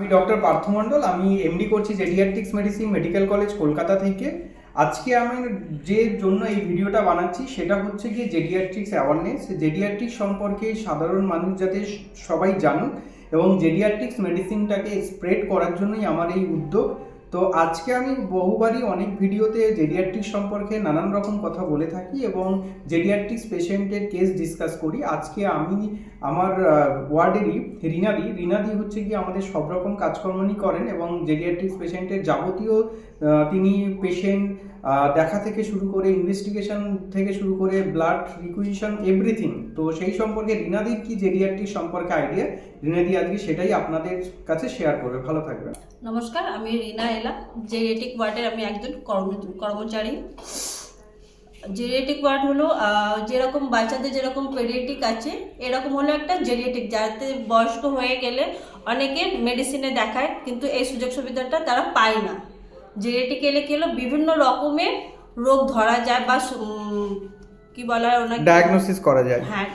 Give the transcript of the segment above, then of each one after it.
আমি ডক্টর পার্থ মণ্ডল, আমি এমডি করছি geriatrics medicine medical college Kolkata থেকে। আজকে আমি যে জন্য এই ভিডিওটা বানাচ্ছি, সেটা হচ্ছে গিয়ে জেডিয়াট্রিক্স অ্যাওয়ারনেস জেডিয়াট্রিক্স সম্পর্কে সাধারণ মানুষ যাতে সবাই জানুক এবং জেডিয়াট্রিক্স মেডিসিনটাকে স্প্রেড করার জন্যই আমার এই উদ্যোগ। তো আজকে আমি বহুবারই অনেক ভিডিওতে জেডিয়াট্রিক্স সম্পর্কে নানান রকম কথা বলে থাকি এবং জেডিয়াট্রিক্স পেশেন্টের কেস ডিসকাস করি। আজকে আমি আমার ওয়ার্ডেরই রিনাদি রিনাদি হচ্ছে কি আমাদের সব রকম কাজকর্মই করেন এবং জেডিয়াট্রিক্স পেশেন্টের যাবতীয় তিনি পেশেন্ট দেখা থেকে শুরু করে ইনভেস্টিগেশন থেকে শুরু করে ব্লাড রিকুইজিশন এভরিথিং তো সেই সম্পর্কে রিনাদির কি জেডিয়াট্রিক্স সম্পর্কে আইডিয়া রিনাদি আজকে সেটাই আপনাদের কাছে শেয়ার করবে। ভালো থাকবেন। নমস্কার, আমি রিনা এলা জেরিয়েটিক ওয়ার্ডের আমি একজন কর্ম- কর্মচারী। জেরিয়েটিক ওয়ার্ড হলো যেরকম বাচ্চাদের যেরকম পেডিয়েটিক আছে এরকম হলো একটা জেরিয়েটিক যাতে বয়স্ক হয়ে গেলে অনেকে মেডিসিনে দেখায় কিন্তু এই সুযোগ সুবিধাটা তারা পায় না। জেরিয়েটিক এলে কি হলো বিভিন্ন রকমের রোগ ধরা যায় বা কি বলা হয় ওনাকে? ডায়াগনোসিস করা যায়। হ্যাঁ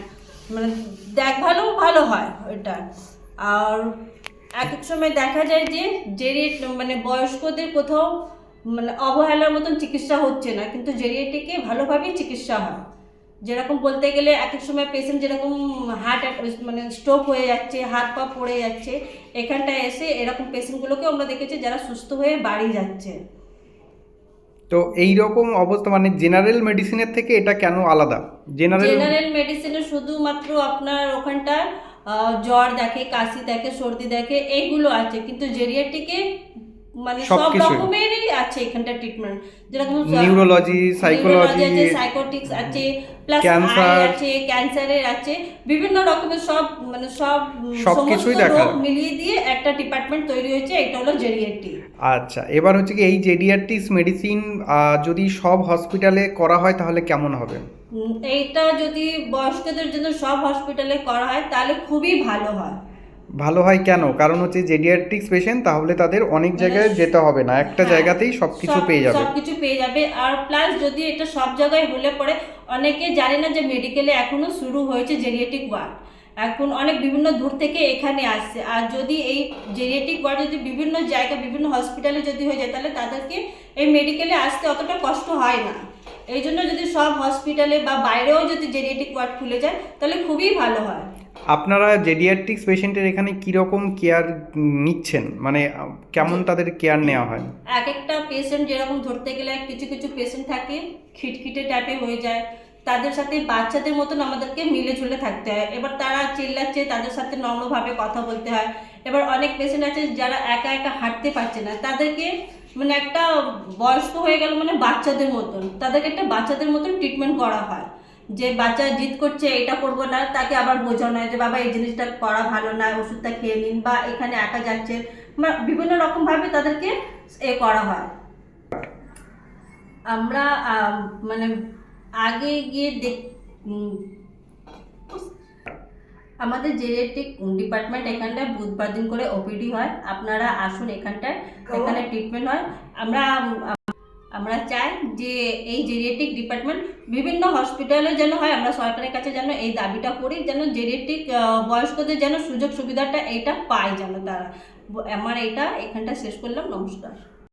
মানে দেখ ভালো ভালো হয় ওইটা। আর এক এক সময় দেখা যায় যে জেরিয়ে মানে বয়স্কদের কোথাও মানে অবহেলার মতন চিকিৎসা হচ্ছে না কিন্তু জেরিয়েটিকে ভালোভাবেই চিকিৎসা হয়। যেরকম বলতে গেলে এক এক সময় পেশেন্ট যেরকম হার্ট মানে স্ট্রোক হয়ে যাচ্ছে হাত পা পড়ে যাচ্ছে এখানটায় এসে এরকম পেশেন্টগুলোকে আমরা দেখেছি যারা সুস্থ হয়ে বাড়ি যাচ্ছে। তো এই রকম অবস্থা মানে জেনারেল মেডিসিনের থেকে এটা কেন আলাদা? জেনারেল জেনারেল মেডিসিনে শুধুমাত্র আপনার ওখানটায় আহ, জ্বর দেখে কাশি দেখে সর্দি দেখে এইগুলো আছে। কিন্তু জেরিয়াটিকে মানে সব। রকমেরই আছে এখানটা ট্রিটমেন্ট যেরকম নিউরোলজি সাইকোলজি আছে সাইকোটিক্স আছে প্লাস Cancer। আছে ক্যান্সারের আছে বিভিন্ন রকমের সব মানে সব সমস্ত দেখা। রোগ মিলিয়ে দিয়ে একটা ডিপার্টমেন্ট তৈরি হয়েছে এটা হলো জেরিয়াটি আচ্ছা এবার হচ্ছে কি এই জেডিয়াট্রিক্স মেডিসিন যদি সব হসপিটালে করা হয় তাহলে কেমন হবে? এইটা যদি বয়স্কদের জন্য সব হসপিটালে করা হয় তাহলে খুবই ভালো হয়। ভালো হয় কেন? কারণ হচ্ছে জেডিয়াট্রিক্স পেশেন্ট তাহলে তাদের অনেক জায়গায় যেতে হবে না। একটা হ্যাঁ, জায়গাতেই সব কিছু পেয়ে যাবে। সব কিছু পেয়ে যাবে। আর প্লাস যদি এটা সব জায়গায় হলে পরে অনেকে জানে না যে মেডিকেলে এখনও শুরু হয়েছে জেরিয়েটিক ওয়ার্ড এখন অনেক বিভিন্ন দূর থেকে এখানে আসছে। আর যদি এই জেরিয়েটিক ওয়ার্ড যদি বিভিন্ন জায়গা বিভিন্ন হসপিটালে যদি হয়ে যায় তাহলে তাদেরকে এই মেডিকেলে আসতে অতটা কষ্ট হয় না। এই জন্য যদি সব হসপিটালে বা বাইরেও যদি জেরিয়াট্রিক ওয়ার্ড খুলে যায় তাহলে খুবই ভালো হয়। আপনারা জেডিয়াট্রিক্স পেশেন্টের এখানে কীরকম কেয়ার নিচ্ছেন? মানে কেমন তাদের কেয়ার নেওয়া হয়? এক একটা পেশেন্ট যেরকম ধরতে গেলে কিছু কিছু পেশেন্ট থাকে খিটখিটে টাইপে হয়ে যায়। তাদের সাথে বাচ্চাদের মতন আমাদেরকে মিলে ঝুলে থাকতে হয়। এবার তারা চিল্লাচ্ছে, তাদের সাথে নম্রভাবে কথা বলতে হয়। এবার অনেক পেশেন্ট আছে যারা একা একা হাঁটতে পারছে না। তাদেরকে মানে একটা বয়স্ক হয়ে গেল মানে বাচ্চাদের মতন। তাদেরকে একটা বাচ্চাদের মতন ট্রিটমেন্ট করা হয়। যে বাচ্চা জিদ করছে, এটা করব না, তাকে আবার বোঝানো হয় যে, বাবা, এই জিনিসটা করা ভালো না, ওষুধটা খেয়ে নিন বা এখানে একা যাচ্ছে। মানে বিভিন্ন রকমভাবে তাদেরকে এ করা হয়। আমরা মানে আগে গিয়ে দেখ আমাদের জেরিয়াট্রিক ডিপার্টমেন্ট এখানটায় বুধবার দিন করে ওপিডি হয়। আপনারা আসুন এখানটায় এখানে ট্রিটমেন্ট হয়। আমরা আমরা চাই যে এই জেরিয়াট্রিক ডিপার্টমেন্ট বিভিন্ন হসপিটালে যেন হয় আমরা সরকারের কাছে যেন এই দাবিটা করি যেন জেরিয়াট্রিক বয়স্কদের যেন সুযোগ সুবিধাটা এইটা পায় যেন তারা। আমার এইটা এখানটা শেষ করলাম নমস্কার।